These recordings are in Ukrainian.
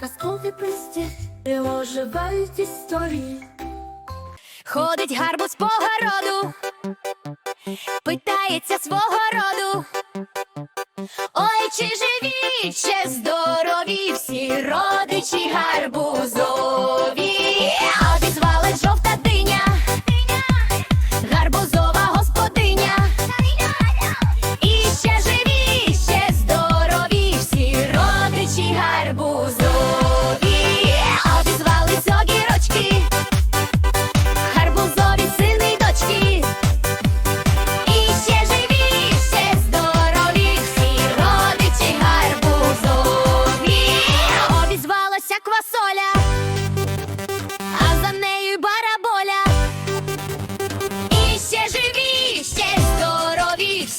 казковий присті, де оживають історії. Ходить гарбуз по городу, питається свого роду. Ой, чи живі, чи здорові всі родичі гарбузові.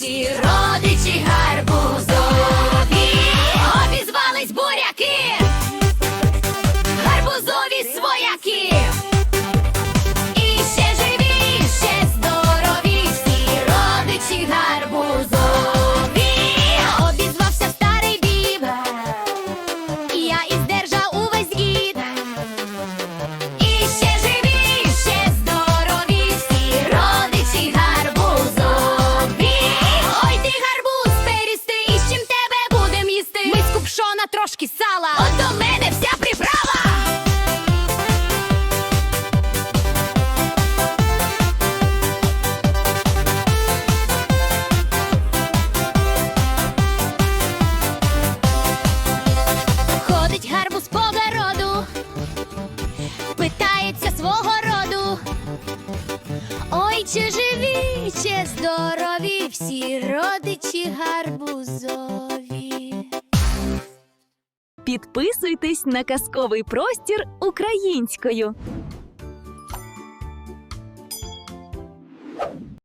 Всі родичі гарбузові. Трошки сала. От до мене вся приправа. Ходить гарбуз по городу, питається свого роду. Ой, чи живі, чи здорові всі родичі гарбузові. Підписуйтесь на казковий простір українською.